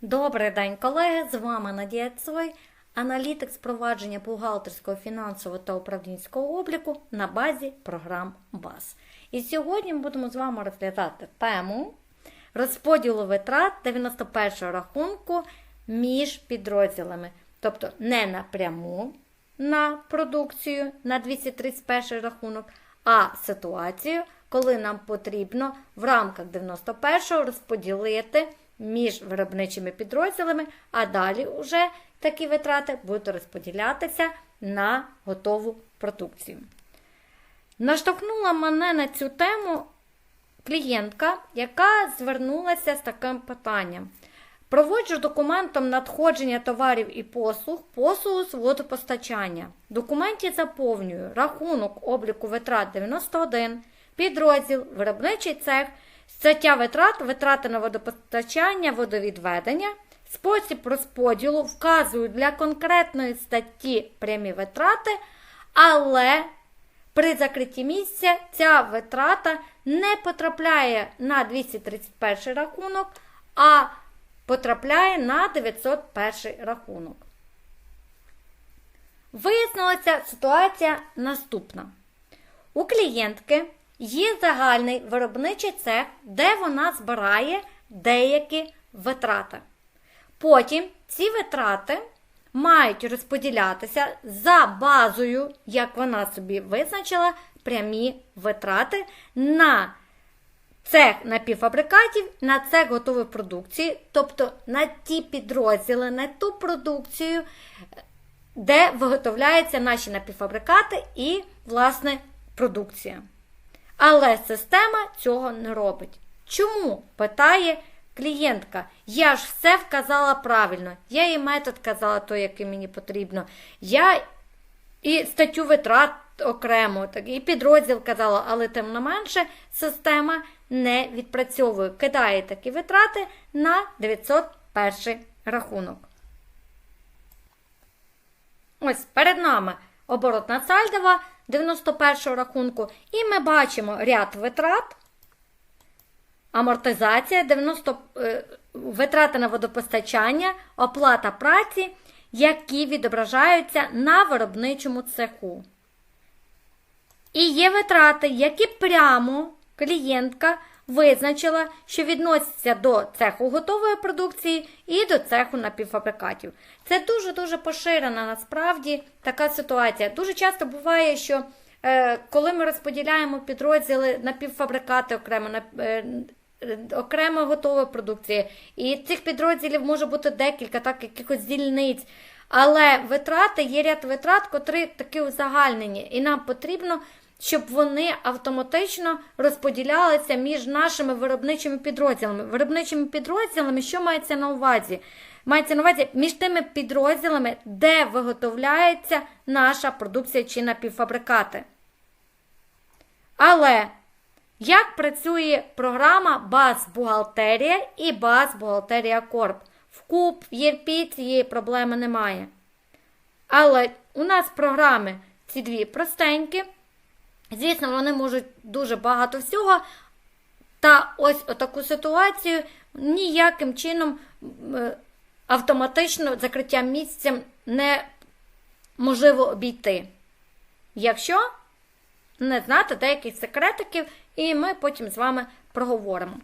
Добрий день, колеги! З вами Надія Цой, аналітик з провадження бухгалтерського, фінансового та управлінського обліку на базі програм БАС. І сьогодні ми будемо з вами розглядати тему розподілу витрат 91-го рахунку між підрозділами, тобто не напряму на продукцію на 231 рахунок, а ситуацію, коли нам потрібно в рамках 91-го розподілити між виробничими підрозділами, а далі вже такі витрати будуть розподілятися на готову продукцію. Наштовхнула мене на цю тему клієнтка, яка звернулася з таким питанням. Проводжу документом надходження товарів і послуг, послугу з водопостачання. В документі заповнюю рахунок обліку витрат 91, підрозділ, виробничий цех, стаття витрат, витрати на водопостачання, водовідведення, спосіб розподілу, вказую для конкретної статті прямі витрати, але при закритті місця ця витрата не потрапляє на 231 рахунок, а потрапляє на 901 рахунок. Вияснилася ситуація наступна. У клієнтки є загальний виробничий цех, де вона збирає деякі витрати. Потім ці витрати мають розподілятися за базою, як вона собі визначила, прямі витрати на цех напівфабрикатів, на цех готової продукції, тобто на ті підрозділи, на ту продукцію, де виготовляються наші напівфабрикати і, власне, продукція. Але система цього не робить. Чому? питає клієнтка. Я ж все вказала правильно. Я і метод казала той, який мені потрібно. Я і статтю витрат окремо, так, і підрозділ казала, але тим не менше система не відпрацьовує. Кидає такі витрати на 901 рахунок. Ось перед нами оборотна сальдова 91 рахунку, і ми бачимо ряд витрат. Амортизація, 90, е, витрати на водопостачання, оплата праці, які відображаються на виробничому цеху. І є витрати, які прямо клієнтка визначила, що відносяться до цеху готової продукції і до цеху напівфабрикатів. Це дуже-дуже поширена насправді така ситуація. Дуже часто буває, що е, коли ми розподіляємо підрозділи напівфабрикати окремо, на, е, окремо готової продукції, і цих підрозділів може бути декілька, так, якихось дільниць. Але витрати є ряд витрат, котрі такі узагальнені, і нам потрібно щоб вони автоматично розподілялися між нашими виробничими підрозділами. Виробничими підрозділами, що мається на увазі? Мається на увазі між тими підрозділами, де виготовляється наша продукція чи напівфабрикати. Але як працює програма Баз-бухгалтерія і Баз-бухгалтерія Корп? В КУП, в ЄРПІ цієї проблеми немає. Але у нас програми ці дві простенькі. Звісно, вони можуть дуже багато всього. Та ось таку ситуацію ніяким чином автоматично закриттям місця неможливо обійти. Якщо не знати деяких секретиків, і ми потім з вами проговоримо.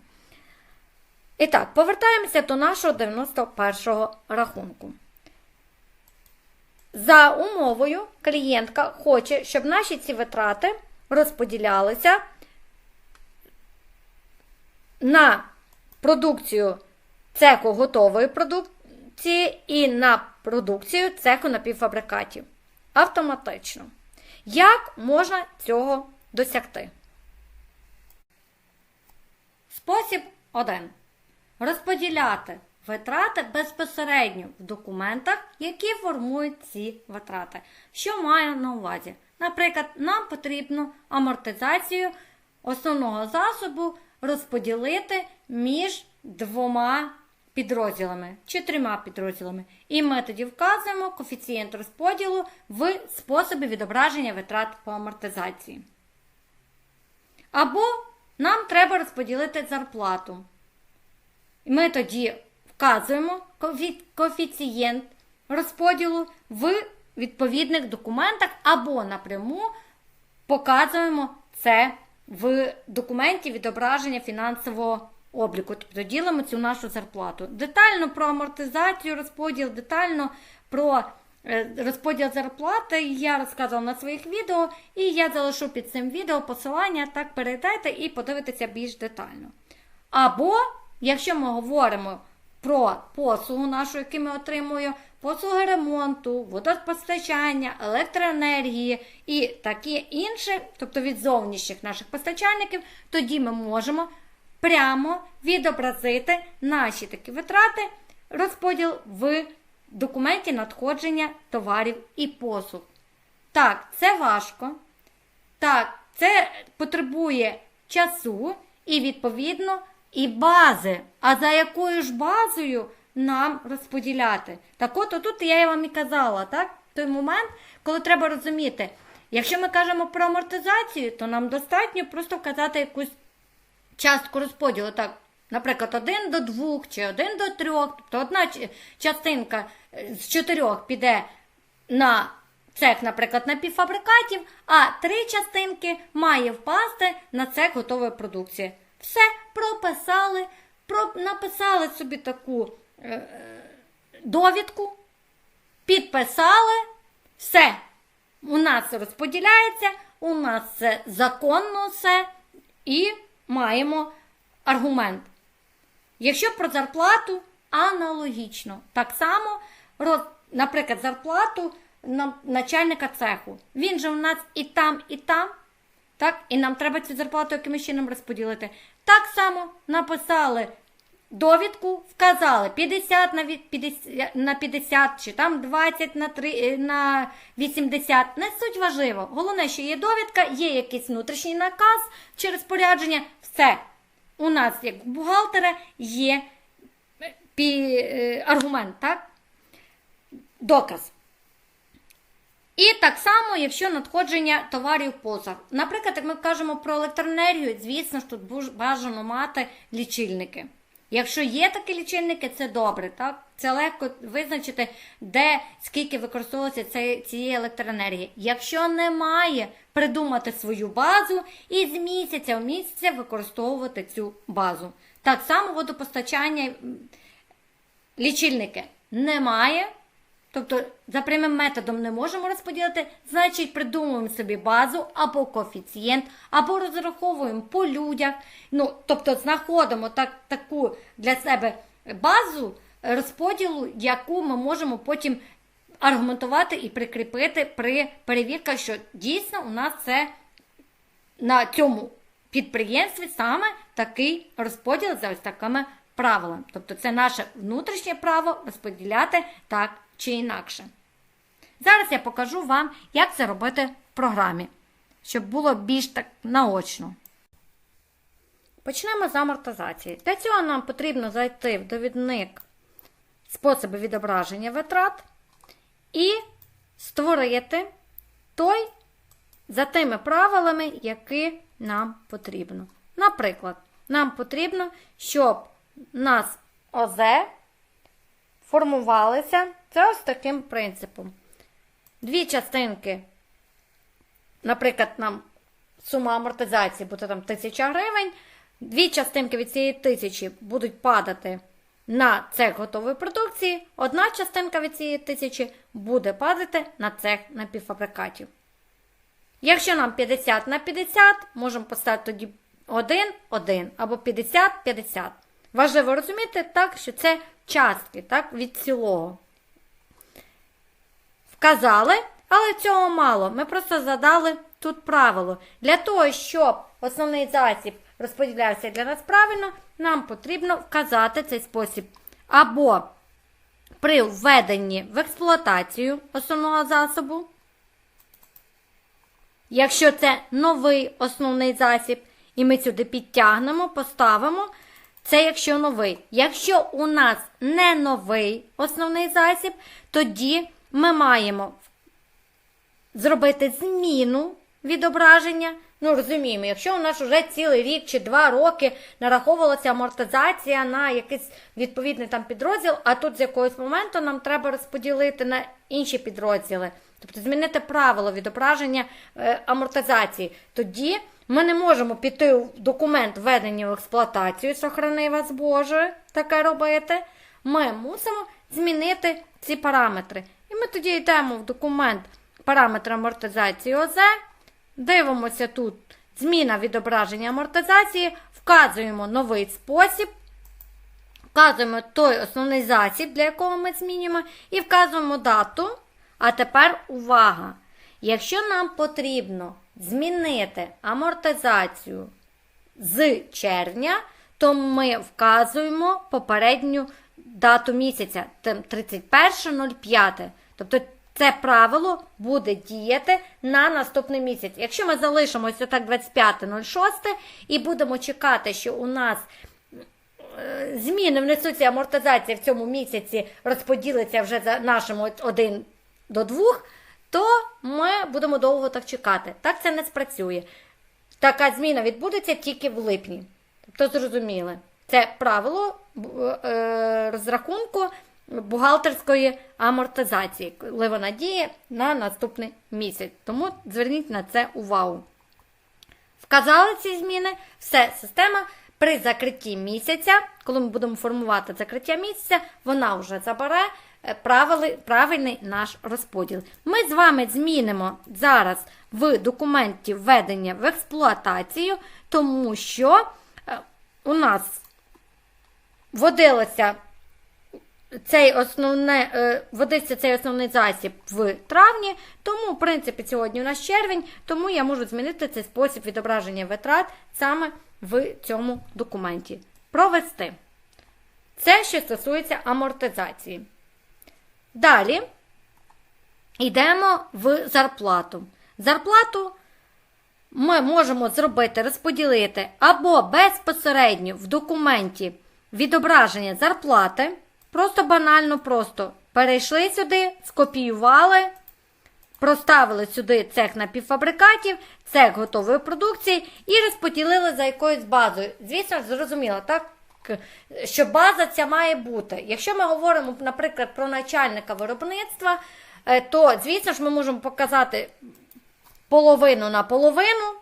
І так, повертаємося до нашого 91-го рахунку. За умовою, клієнтка хоче, щоб наші ці витрати розподілялися на продукцію цеху готової продукції і на продукцію цеху напівфабрикатів. Автоматично. Як можна цього досягти? Спосіб 1. Розподіляти витрати безпосередньо в документах, які формують ці витрати. Що маю на увазі? Наприклад, нам потрібно амортизацію основного засобу розподілити між двома підрозділами чи трьома підрозділами. І ми тоді вказуємо коефіцієнт розподілу в способі відображення витрат по амортизації. Або нам треба розподілити зарплату. І ми тоді вказуємо коефіцієнт розподілу в відповідних документах або напряму показуємо це в документі відображення фінансового обліку. Тобто ділимо цю нашу зарплату. Детально про амортизацію, розподіл, детально про е, розподіл зарплати я розказувала на своїх відео, і я залишу під цим відео посилання, так перейдете і подивитеся більш детально. Або, якщо ми говоримо про послугу нашу, яку ми отримуємо, послуги ремонту, водопостачання, електроенергії і таке інше, тобто від зовнішніх наших постачальників, тоді ми можемо прямо відобразити наші такі витрати, розподіл в документі надходження товарів і послуг. Так, це важко. Так, це потребує часу і, відповідно, і бази. А за якою ж базою нам розподіляти? Так от тут я вам і казала, так? Той момент, коли треба розуміти, якщо ми кажемо про амортизацію, то нам достатньо просто вказати якусь частку розподілу. Так, наприклад, 1 до 2 чи 1 до 3, тобто одна частинка е, з чотирьох піде на цех, наприклад, напівфабрикатів, а три частинки має впасти на цех готової продукції. Все прописали, про, написали собі таку е, е, довідку, підписали, все. У нас розподіляється, у нас це законно все, і маємо аргумент. Якщо про зарплату, аналогічно. Так само, наприклад, зарплату на- начальника цеху. Він же у нас і там, і там. Так? І нам треба цю зарплату якимось чином розподілити. Так само написали довідку, вказали 50 на 50, на 50 чи там 20 на, 3, е, на 80. Не суть важливо. Головне, що є довідка, є якийсь внутрішній наказ чи розпорядження. Все. У нас, як у бухгалтера, є е, аргумент, так? Доказ. І так само, якщо надходження товарів поза. Наприклад, як ми кажемо про електроенергію, звісно ж, тут бажано мати лічильники. Якщо є такі лічильники, це добре, так? Це легко визначити, де скільки використовується цієї електроенергії. Якщо немає, придумати свою базу і з місяця в місяця використовувати цю базу. Так само водопостачання лічильники немає. Тобто за прямим методом не можемо розподілити, значить придумуємо собі базу або коефіцієнт, або розраховуємо по людях. Ну, тобто знаходимо так, таку для себе базу розподілу, яку ми можемо потім аргументувати і прикріпити при перевірках, що дійсно у нас це на цьому підприємстві саме такий розподіл за ось такими правилами. Тобто це наше внутрішнє право розподіляти так чи інакше. Зараз я покажу вам, як це робити в програмі, щоб було більш так наочно. Почнемо з амортизації. Для цього нам потрібно зайти в довідник способи відображення витрат і створити той за тими правилами, які нам потрібно. Наприклад, нам потрібно, щоб у нас ОЗ формувалися це ось таким принципом. Дві частинки, наприклад, нам сума амортизації буде там 1000 гривень. Дві частинки від цієї тисячі будуть падати на цех готової продукції. Одна частинка від цієї тисячі буде падати на цех напівфабрикатів. Якщо нам 50 на 50, можемо поставити тоді 1, 1 або 50, 50. Важливо розуміти так, що це частки так, від цілого. Вказали, але цього мало. Ми просто задали тут правило. Для того, щоб основний засіб розподілявся для нас правильно, нам потрібно вказати цей спосіб. Або при введенні в експлуатацію основного засобу. Якщо це новий основний засіб, і ми сюди підтягнемо, поставимо, це якщо новий. Якщо у нас не новий основний засіб, тоді ми маємо зробити зміну відображення. Ну, розуміємо, якщо у нас вже цілий рік чи два роки нараховувалася амортизація на якийсь відповідний там підрозділ, а тут з якогось моменту нам треба розподілити на інші підрозділи, тобто змінити правило відображення е, амортизації, тоді ми не можемо піти в документ введення в експлуатацію, сохрани вас Боже, таке робити. Ми мусимо змінити ці параметри. І ми тоді йдемо в документ параметри амортизації ОЗ, дивимося тут зміна відображення амортизації, вказуємо новий спосіб, вказуємо той основний засіб, для якого ми змінюємо, і вказуємо дату. А тепер увага! Якщо нам потрібно змінити амортизацію з червня, то ми вказуємо попередню дату місяця 31.05. Тобто це правило буде діяти на наступний місяць. Якщо ми залишимося отак 25.06 і будемо чекати, що у нас е, зміни внесуться амортизація в цьому місяці розподілиться вже за нашим 1 до 2, то ми будемо довго так чекати. Так це не спрацює. Така зміна відбудеться тільки в липні. Тобто, зрозуміли, це правило е, розрахунку бухгалтерської амортизації, коли вона діє на наступний місяць. Тому зверніть на це увагу. Вказали ці зміни, все, система при закритті місяця, коли ми будемо формувати закриття місяця, вона вже забере правильний наш розподіл. Ми з вами змінимо зараз в документі введення в експлуатацію, тому що е, у нас вводилося цей основне, е, водився цей основний засіб в травні, тому, в принципі, сьогодні у нас червень, тому я можу змінити цей спосіб відображення витрат саме в цьому документі. Провести. Це що стосується амортизації. Далі йдемо в зарплату. Зарплату ми можемо зробити, розподілити або безпосередньо в документі відображення зарплати. Просто банально просто перейшли сюди, скопіювали, проставили сюди цех напівфабрикатів, цех готової продукції і розподілили за якоюсь базою. Звісно, зрозуміло, так? Що база ця має бути. Якщо ми говоримо, наприклад, про начальника виробництва, е, то, звісно ж, ми можемо показати половину на половину,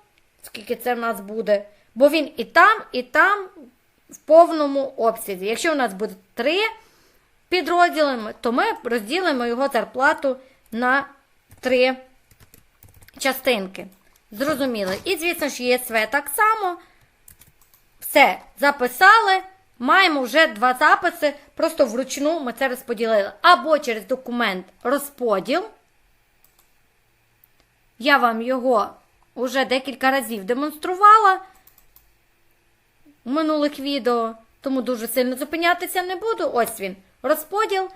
скільки це в нас буде, бо він і там, і там в повному обсязі. Якщо у нас буде три підрозділами, то ми розділимо його зарплату на три частинки. Зрозуміли. І, звісно ж, ЄСВ так само. Все, записали. Маємо вже два записи, просто вручну ми це розподілили. Або через документ розподіл. Я вам його вже декілька разів демонструвала в минулих відео, тому дуже сильно зупинятися не буду. Ось він. Розподіл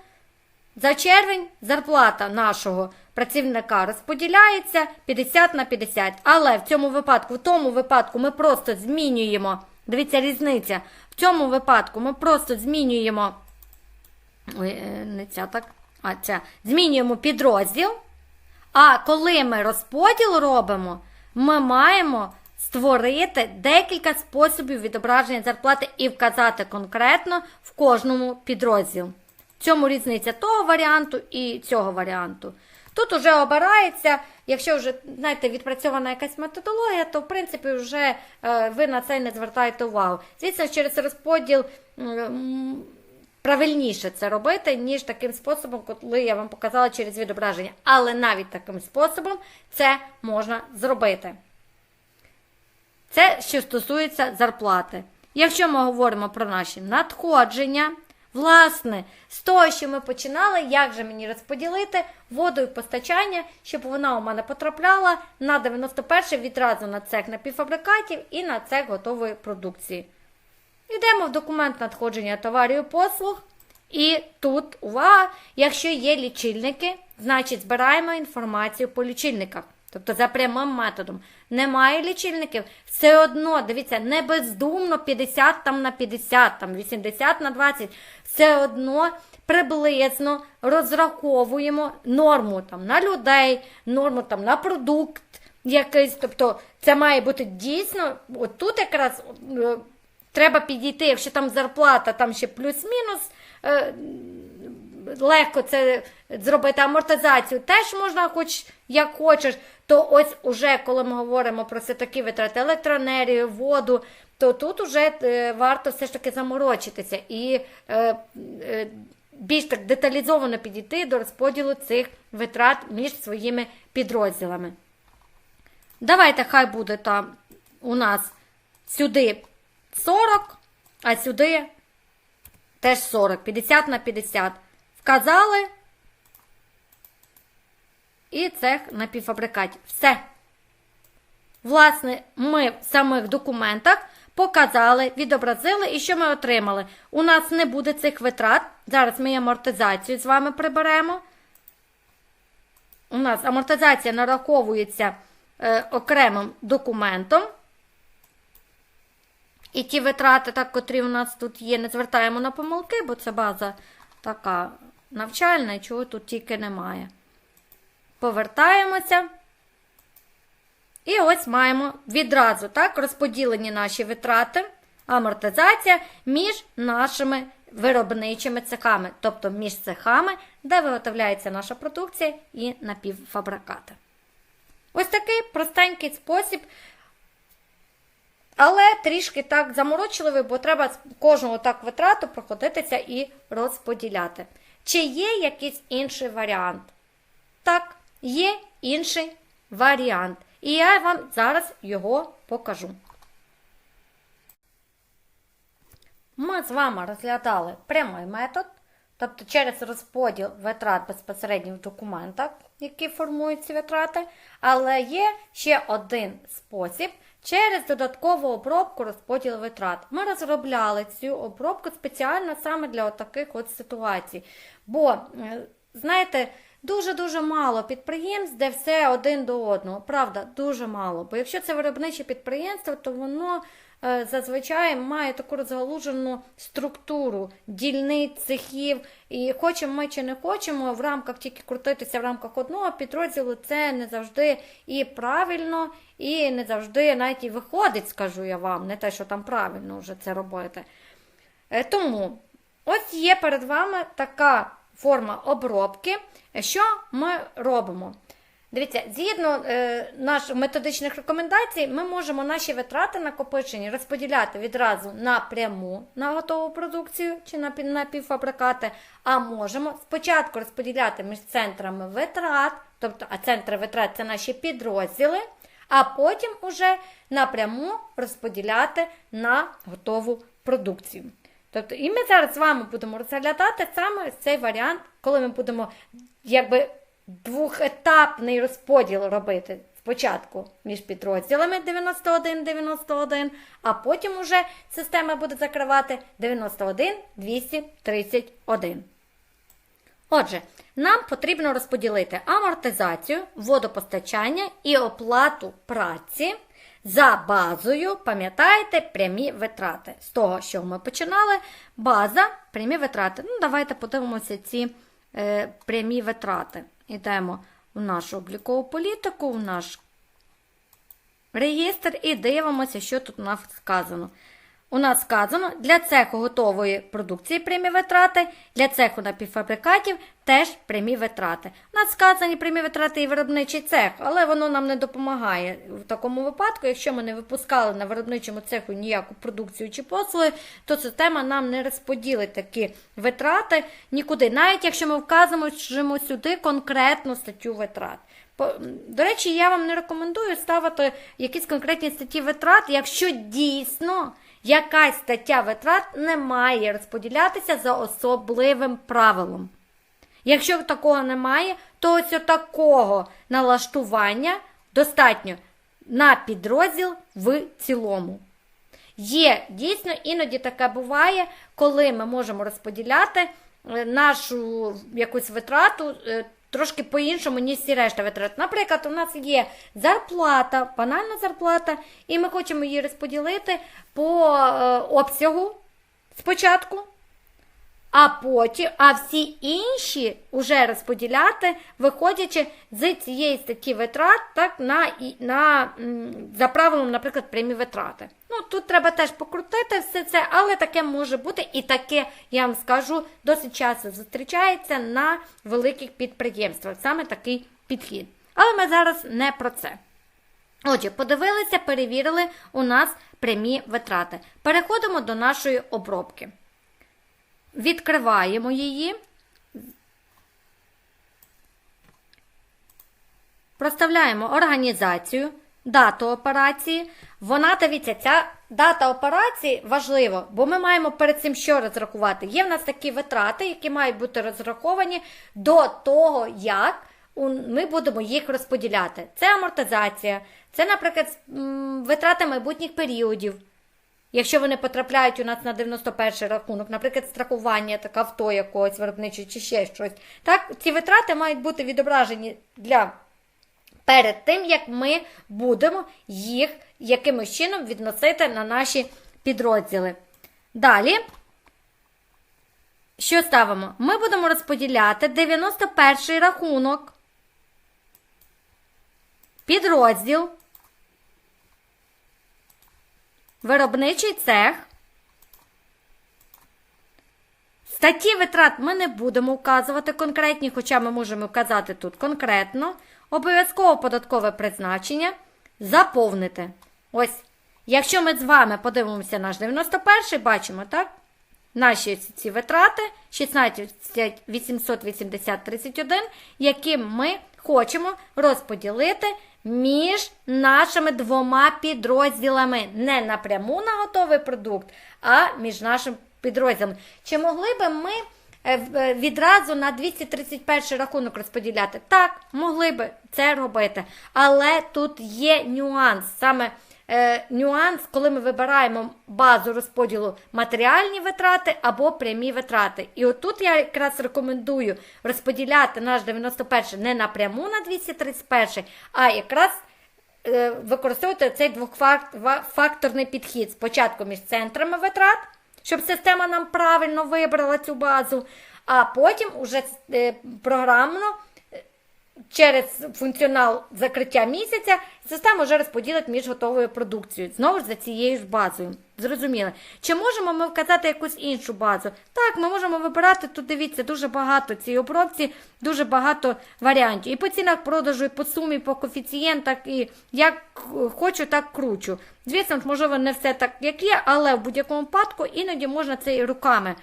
за червень зарплата нашого працівника розподіляється 50 на 50. Але в цьому випадку, в тому випадку, ми просто змінюємо. Дивіться, різниця. В цьому випадку ми просто змінюємо. Е, не ця так. А ця. Змінюємо підрозділ. А коли ми розподіл робимо, ми маємо створити декілька способів відображення зарплати і вказати конкретно в кожному підрозділ. В цьому різниця того варіанту і цього варіанту. Тут вже обирається, якщо вже знаєте, відпрацьована якась методологія, то в принципі вже е, ви на це не звертаєте увагу. Звісно, через розподіл правильніше це робити, ніж таким способом, коли я вам показала через відображення. Але навіть таким способом це можна зробити. Це що стосується зарплати. Якщо ми говоримо про наші надходження, власне, з того, що ми починали, як же мені розподілити воду і постачання, щоб вона у мене потрапляла на 91 відразу на цех напівфабрикатів і на цех готової продукції. Йдемо в документ надходження товарів і послуг. І тут увага, якщо є лічильники, значить збираємо інформацію по лічильниках. Тобто за прямим методом. Немає лічильників, все одно, дивіться, не бездумно 50 там на 50, там 80 на 20, все одно приблизно розраховуємо норму там на людей, норму там на продукт, якийсь, тобто це має бути дійсно, от тут якраз е, треба підійти, якщо там зарплата, там ще плюс-мінус. е, Легко це зробити амортизацію теж можна, хоч як хочеш. То ось уже коли ми говоримо про все такі витрати електроенергію, воду, то тут уже е, варто все ж таки заморочитися і е, е, більш так деталізовано підійти до розподілу цих витрат між своїми підрозділами. Давайте хай буде там у нас сюди 40, а сюди теж 40, 50 на 50. Вказали. І цех напівфабрикатів. Все. Власне, ми в самих документах показали, відобразили, і що ми отримали? У нас не буде цих витрат. Зараз ми амортизацію з вами приберемо. У нас амортизація нараховується е, окремим документом. І ті витрати, так, котрі у нас тут є, не звертаємо на помилки, бо це база така навчальна, і чого тут тільки немає. Повертаємося. І ось маємо відразу так, розподілені наші витрати, амортизація між нашими виробничими цехами, тобто між цехами, де виготовляється наша продукція і напівфабрикати. Ось такий простенький спосіб, але трішки так заморочливий, бо треба кожного так витрату проходитися і розподіляти. Чи є якийсь інший варіант? Так, є інший варіант. І я вам зараз його покажу. Ми з вами розглядали прямий метод, тобто через розподіл витрат безпосередньо в документах, які формують ці витрати, але є ще один спосіб через додаткову обробку розподіл витрат. Ми розробляли цю обробку спеціально саме для таких от ситуацій. Бо, е, знаєте, Дуже-дуже мало підприємств, де все один до одного. Правда, дуже мало. Бо якщо це виробниче підприємство, то воно зазвичай має таку розгалужену структуру дільниць, цехів. І хочемо ми чи не хочемо в рамках тільки крутитися в рамках одного підрозділу, це не завжди і правильно, і не завжди навіть і виходить, скажу я вам, не те, що там правильно вже це робити. Е, тому ось є перед вами така форма обробки. Що ми робимо? Дивіться, згідно е, наших методичних рекомендацій, ми можемо наші витрати накопичені розподіляти відразу напряму на готову продукцію чи на напівфабрикати, а можемо спочатку розподіляти між центрами витрат, тобто, а центри витрат це наші підрозділи, а потім уже напряму розподіляти на готову продукцію. Тобто, і ми зараз з вами будемо розглядати саме цей варіант, коли ми будемо якби двохетапний розподіл робити. Спочатку між підрозділами 91-91, а потім уже система буде закривати 91-231. Отже, нам потрібно розподілити амортизацію, водопостачання і оплату праці за базою, пам'ятаєте, прямі витрати. З того, що ми починали, база, прямі витрати. Ну, Давайте подивимося ці е, прямі витрати. Йдемо в нашу облікову політику, в наш реєстр і дивимося, що тут у нас сказано. У нас сказано, для цеху готової продукції прямі витрати, для цеху напівфабрикатів теж прямі витрати. У нас сказані прямі витрати і виробничий цех, але воно нам не допомагає в такому випадку. Якщо ми не випускали на виробничому цеху ніяку продукцію чи послуги, то система нам не розподілить такі витрати нікуди, навіть якщо ми вказуємо сюди конкретну статтю витрат. До речі, я вам не рекомендую ставити якісь конкретні статті витрат, якщо дійсно якась стаття витрат не має розподілятися за особливим правилом. Якщо такого немає, то ось такого налаштування достатньо на підрозділ в цілому. Є дійсно, іноді таке буває, коли ми можемо розподіляти е, нашу якусь витрату е, трошки по-іншому, ніж всі решта витрат. Наприклад, у нас є зарплата, банальна зарплата, і ми хочемо її розподілити по е, обсягу спочатку. А потім, а всі інші вже розподіляти, виходячи з цієї статті витрат, так, на, на, за правилом, наприклад, прямі витрати. Ну, тут треба теж покрутити все це, але таке може бути, і таке, я вам скажу, досить часто зустрічається на великих підприємствах. Саме такий підхід. Але ми зараз не про це. Отже, подивилися, перевірили у нас прямі витрати. Переходимо до нашої обробки. Відкриваємо її. Проставляємо організацію, дату операції. Вона, дивіться, ця дата операції важлива, бо ми маємо перед цим що розрахувати. Є в нас такі витрати, які мають бути розраховані до того, як ми будемо їх розподіляти. Це амортизація, це, наприклад, витрати майбутніх періодів. Якщо вони потрапляють у нас на 91 рахунок, наприклад, страхування так, авто якогось виробничого чи ще щось, так, ці витрати мають бути відображені для перед тим, як ми будемо їх якимось чином відносити на наші підрозділи. Далі, що ставимо? Ми будемо розподіляти 91 рахунок, підрозділ, виробничий цех. Статті витрат ми не будемо вказувати конкретні, хоча ми можемо вказати тут конкретно. Обов'язково податкове призначення заповнити. Ось, якщо ми з вами подивимося наш 91-й, бачимо, так? Наші ці витрати 16 880 31, які ми хочемо розподілити між нашими двома підрозділами. Не напряму на готовий продукт, а між нашим підрозділами. Чи могли би ми е, е, відразу на 231 рахунок розподіляти? Так, могли би це робити. Але тут є нюанс. Саме е, нюанс, коли ми вибираємо базу розподілу матеріальні витрати або прямі витрати. І отут я якраз рекомендую розподіляти наш 91 не напряму на 231, а якраз е, використовувати цей двохфакторний підхід. Спочатку між центрами витрат, щоб система нам правильно вибрала цю базу, а потім уже е, програмно через функціонал закриття місяця система вже розподілить між готовою продукцією. Знову ж за цією ж базою. Зрозуміло. Чи можемо ми вказати якусь іншу базу? Так, ми можемо вибирати тут, дивіться, дуже багато цій обробці, дуже багато варіантів. І по цінах продажу, і по сумі, і по коефіцієнтах, і як хочу, так кручу. Звісно, можливо, не все так, як є, але в будь-якому випадку іноді можна це і руками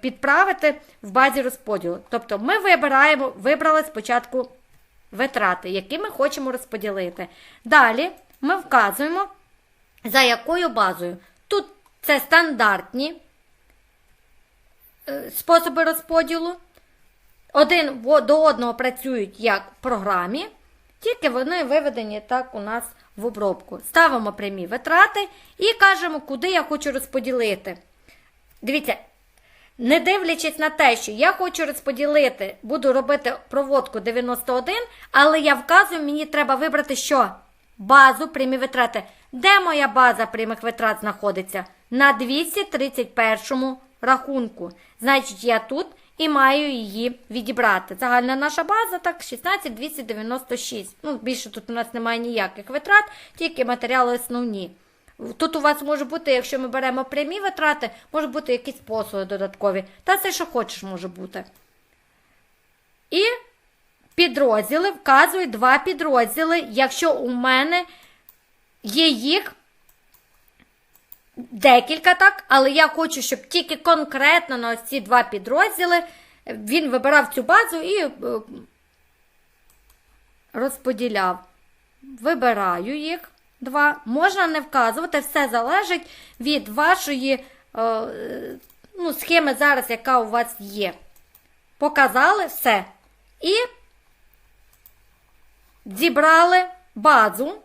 підправити в базі розподілу. Тобто ми вибираємо, вибрали спочатку витрати, які ми хочемо розподілити. Далі ми вказуємо, за якою базою. Тут це стандартні е, способи розподілу. Один до одного працюють як в програмі, тільки вони виведені так у нас в обробку. Ставимо прямі витрати і кажемо, куди я хочу розподілити. Дивіться, не дивлячись на те, що я хочу розподілити, буду робити проводку 91, але я вказую, мені треба вибрати що? Базу прямі витрати. Де моя база прямих витрат знаходиться? На 231 рахунку. Значить, я тут і маю її відібрати. Загальна наша база так 16296. Ну, більше тут у нас немає ніяких витрат, тільки матеріали основні. Тут у вас може бути, якщо ми беремо прямі витрати, може бути якісь послуги додаткові. Та все, що хочеш, може бути. І підрозділи вказують два підрозділи, якщо у мене є їх декілька, так, але я хочу, щоб тільки конкретно на ось ці два підрозділи він вибирав цю базу і е, розподіляв. Вибираю їх два. Можна не вказувати, все залежить від вашої е, ну, схеми зараз, яка у вас є. Показали все. І зібрали базу.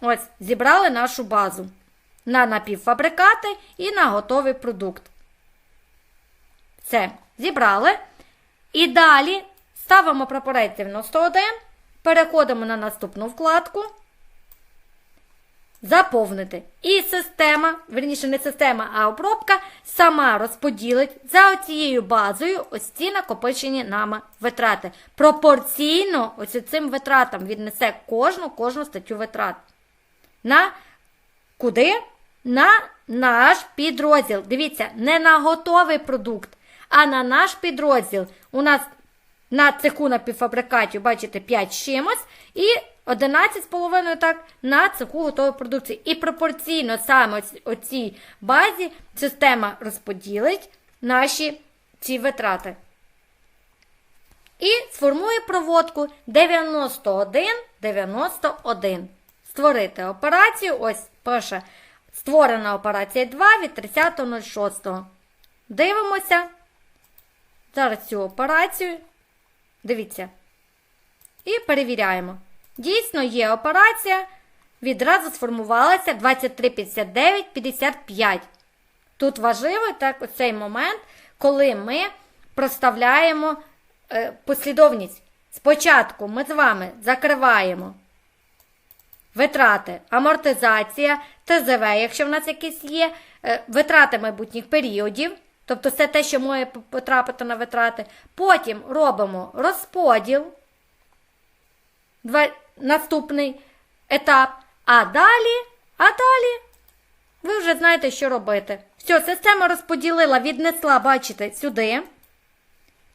Ось, зібрали нашу базу на напівфабрикати і на готовий продукт. Все, зібрали. І далі ставимо прапорець 91, переходимо на наступну вкладку. Заповнити. І система, верніше не система, а обробка сама розподілить за цією базою ось ці накопичені нами витрати. Пропорційно ось цим витратам віднесе кожну кожну статтю витрат. На куди? На наш підрозділ. Дивіться, не на готовий продукт, а на наш підрозділ. У нас на цеху напівфабрикатів, бачите, 5 чимось, і 11,5 так, на цеху готової продукції. І пропорційно саме оцій базі система розподілить наші ці витрати. І сформує проводку 91-91. Створити операцію. Ось пише створена операція 2 від 30.06. Дивимося. Зараз цю операцію. Дивіться. І перевіряємо. Дійсно, є операція. Відразу сформувалася 2359-55. Тут важливо так, оцей момент, коли ми проставляємо е, послідовність. Спочатку ми з вами закриваємо витрати, амортизація, ТЗВ, якщо в нас якісь є, е, витрати майбутніх періодів, тобто це те, що має потрапити на витрати. Потім робимо розподіл, наступний етап. А далі, а далі ви вже знаєте, що робити. Все, система розподілила, віднесла, бачите, сюди.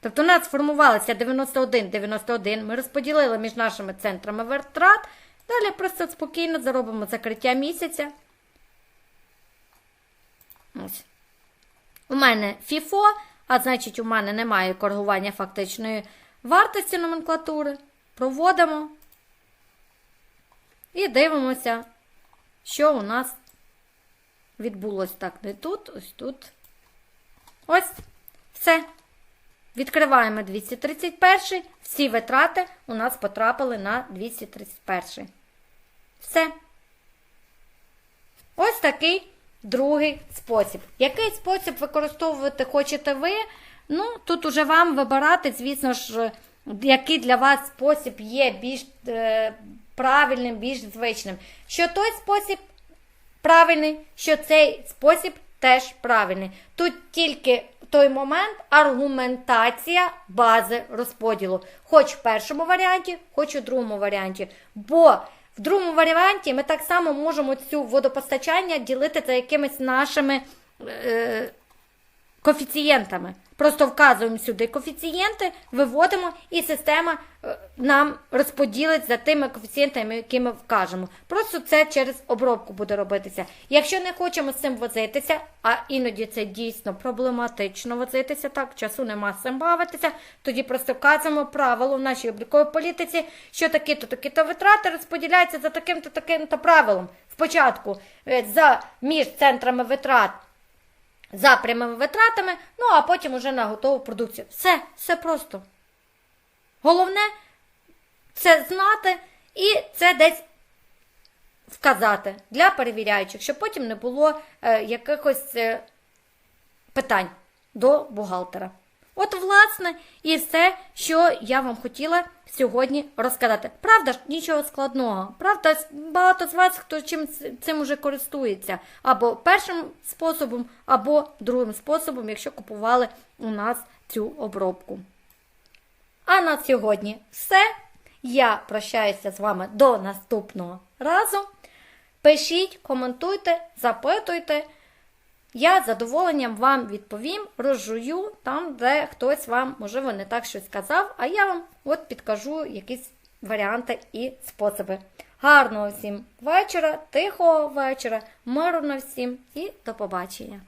Тобто у нас сформувалося 91-91, ми розподілили між нашими центрами витрат. Далі просто спокійно заробимо закриття місяця. Ось. У мене FIFO, а значить, у мене немає коригування фактичної вартості номенклатури. Проводимо і дивимося, що у нас відбулось так. Не тут, ось тут. Ось. Все. Відкриваємо 231. Всі витрати у нас потрапили на 231. Все. Ось такий другий спосіб. Який спосіб використовувати хочете ви? Ну, тут уже вам вибирати, звісно ж, який для вас спосіб є більш е, правильним, більш звичним. Що той спосіб правильний, що цей спосіб теж правильний. Тут тільки той момент аргументація бази розподілу. Хоч в першому варіанті, хоч у другому варіанті. Бо в другому варіанті ми так само можемо цю водопостачання ділити за якимись нашими е, коефіцієнтами. Просто вказуємо сюди коефіцієнти, виводимо, і система е, нам розподілить за тими коефіцієнтами, які ми вкажемо. Просто це через обробку буде робитися. Якщо не хочемо з цим возитися, а іноді це дійсно проблематично возитися, так, часу нема з цим бавитися, тоді просто вказуємо правило в нашій обліковій політиці, що такі-то, такі-то витрати розподіляються за таким-то таким-то правилом. Спочатку е, за між центрами витрат за прямими витратами, ну а потім уже на готову продукцію. Все, все просто. Головне це знати і це десь вказати для перевіряючих, щоб потім не було е, якихось е, питань до бухгалтера. От, власне, і все, що я вам хотіла сьогодні розказати. Правда ж, нічого складного. Правда, багато з вас, хто чим цим уже користується, або першим способом, або другим способом, якщо купували у нас цю обробку. А на сьогодні все. Я прощаюся з вами до наступного разу. Пишіть, коментуйте, запитуйте. Я з задоволенням вам відповім, розжую там, де хтось вам, можливо, не так щось сказав, а я вам от підкажу якісь варіанти і способи. Гарного всім вечора, тихого вечора, миру на всім і до побачення!